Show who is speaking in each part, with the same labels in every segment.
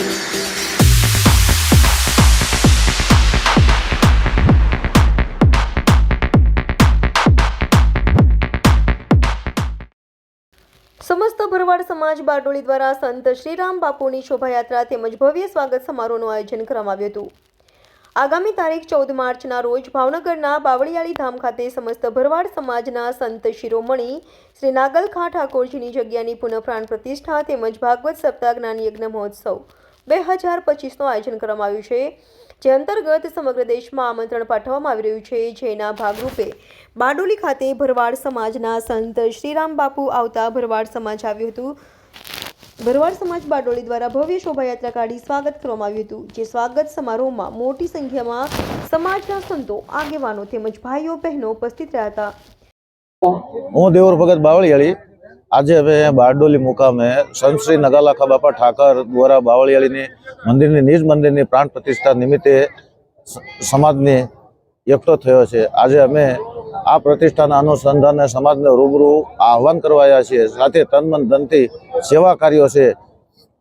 Speaker 1: સમસ્ત ભરવાડ સમાજ બારડોલી દ્વારા સંત શ્રીરામ બાપુની શોભાયાત્રા તેમજ ભવ્ય સ્વાગત સમારોહનું આયોજન કરવામાં આવ્યું હતું. આગામી તારીખ ચૌદ માર્ચના રોજ ભાવનગરના બાવળિયાળી ધામ ખાતે સમસ્ત ભરવાડ સમાજના સંત શિરોમણી શ્રી નાગલખા ઠાકોરજીની જગ્યાની પુનઃપ્રાણ પ્રતિષ્ઠા તેમજ ભાગવત સપ્તાહ જ્ઞાન યજ્ઞ મહોત્સવ બે હજાર પચીસનું આયોજન કરવામાં આવ્યું છે, જે અંતર્ગત સમગ્ર દેશમાં આમંત્રણ પાઠવવામાં આવી રહ્યું છે. જેના ભાગરૂપે બારડોલી ખાતે ભરવાડ સમાજના સંત શ્રીરામ બાપુ આવતા ભરવાડ સમાજ આવ્યું હતું. ભરવાડ સમાજ બારડોલી દ્વારા ભવ્ય શોભાયાત્રા કાઢી સ્વાગત કરવામાં આવ્યું હતું, જે સ્વાગત સમારોહમાં મોટી સંખ્યામાં સમાજના સંતો, આગેવાનો તેમજ ભાઈઓ બહેનો ઉપસ્થિત રહ્યા હતા.
Speaker 2: હું દેવર ભગત બાવળિયાળી આજે અમે બારડોલી મુકામે સંત શ્રી નગાલાખા બાપા ઠાકર દ્વારા બાવળિયાળીની મંદિરની, નિજ મંદિરની પ્રાણ પ્રતિષ્ઠા નિમિત્તે સમાજની એકઠો થયો છે. આજે અમે આ પ્રતિષ્ઠાના અનુસંધાને સમાજને રૂબરૂ આહવાન કરવા આવ્યા છીએ. સાથે તન મન ધનથી સેવા કાર્યો છે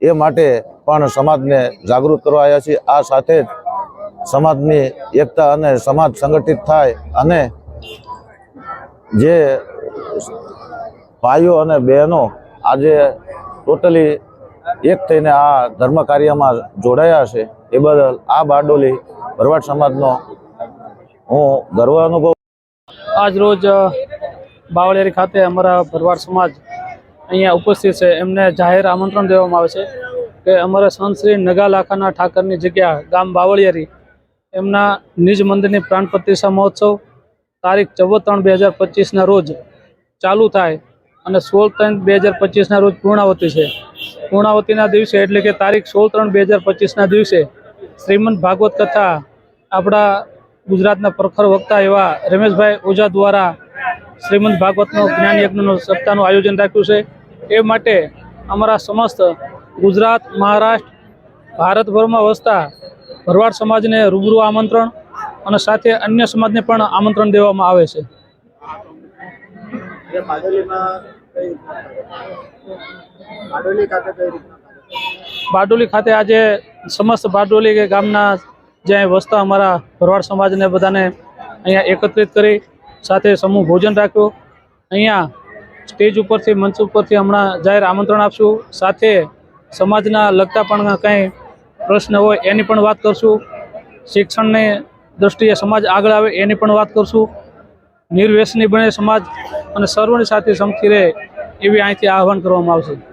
Speaker 2: એ માટે પણ સમાજને જાગૃત કરવા આવ્યા છીએ. આ સાથે જ સમાજની એકતા અને સમાજ સંગઠિત થાય અને જે ભાઈઓ અને બહેનો આજે ટોટલી એક થઈને આ ધર્મ કાર્યમાં જોડાયા છે. એ બદલ આ બારડોલી ભરવાડ સમાજનો હું ગર્વ અનુભવ
Speaker 3: આજ રોજ બાવળેરી ખાતે અમારા ભરવાડ સમાજ અહીંયા ઉપસ્થિત છે. એમને જાહેર આમંત્રણ દેવામાં આવે છે કે અમારા સંત શ્રી નગાલાખાના ઠાકરની જગ્યા, ગામ બાવળિયારી, એમના નિજ મંદિરની પ્રાણ પ્રતિષ્ઠા મહોત્સવ તારીખ ચૌદ ત્રણ બે હજાર પચીસના રોજ ચાલુ થાય. અને સોળ ત્રણ બે હજાર પચીસના રોજ પૂર્ણાવતી છે. પૂર્ણાવતીના દિવસે એટલે કે તારીખ સોળ ત્રણ બે હજાર પચીસના દિવસે શ્રીમંત ભાગવત કથા આપણા ગુજરાતના પ્રખર વક્તા એવા રમેશભાઈ ઓઝા દ્વારા શ્રીમંત ભાગવતનો જ્ઞાન યજ્ઞનું સપ્તાહનું આયોજન રાખ્યું છે. એ માટે અમારા સમસ્ત ગુજરાત, મહારાષ્ટ્ર, ભારતભરમાં વસતા ભરવાડ સમાજને રૂબરૂ આમંત્રણ અને સાથે અન્ય સમાજને પણ આમંત્રણ દેવામાં આવે છે. બારડોલી ખાતે આજે સમસ્ત બારડોલી ગામના જ્યાં વસતા અમારા ભરવાડ સમાજને બધાને અહીંયા એકત્રિત કરી સાથે સમૂહ ભોજન રાખ્યું. અહીંયા સ્ટેજ ઉપરથી, મંચ ઉપરથી હમણાં જાહેર આમંત્રણ આપશું. સાથે સમાજના લગતા પણ કંઈ પ્રશ્ન હોય એની પણ વાત કરશું. શિક્ષણની દ્રષ્ટિએ સમાજ આગળ આવે એની પણ વાત કરશું. નિર્વ્યસની બને સમાજ અને સર્વની સાથે સમથી રહે એવી અહીંથી આહવાન કરવામાં આવશે.